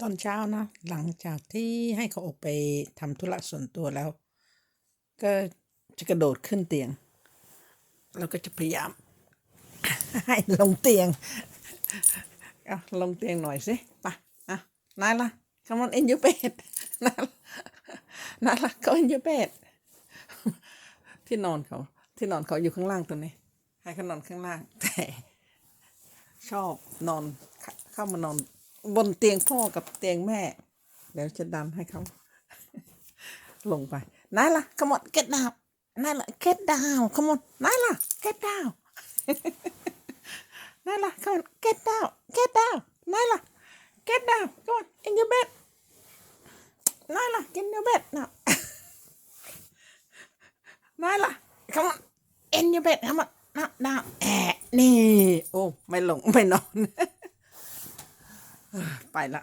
ตอนเช้านะ หลังจากที่ให้เขาออกไปทำธุระส่วนตัวแล้ว ก็จะกระโดดขึ้นเตียง แล้วก็จะพยายาม ให้ลงเตียงเอาลงเตียงหน่อยสิไปอะนายละ come on in your bed นายละนายละ go in your bed ที่นอนเขา ที่นอนเขาอยู่ข้างล่างตรงนี้ ให้เขานอนข้างล่างแต่ชอบนอนเข้ามานอน บนเตียงพ่อกับเตียงแม่ แล้วจะดันให้เขา ลงไปนั่นล่ะขมดเก็ตดาวนั่นล่ะเก็ตดาวขมดนั่นล่ะเก็ตดาวนั่นล่ะขมดเก็ตดาวเก็ตดาวนั่นล่ะเก็ตดาวขมด in นยูเ bed นั่นล่ะ in your bed นะนั่นล่ะขมด in นยูเ bed ขมดนะดาวแอะนี่ โอ้ ไม่หลง ไม่นอน ไปละ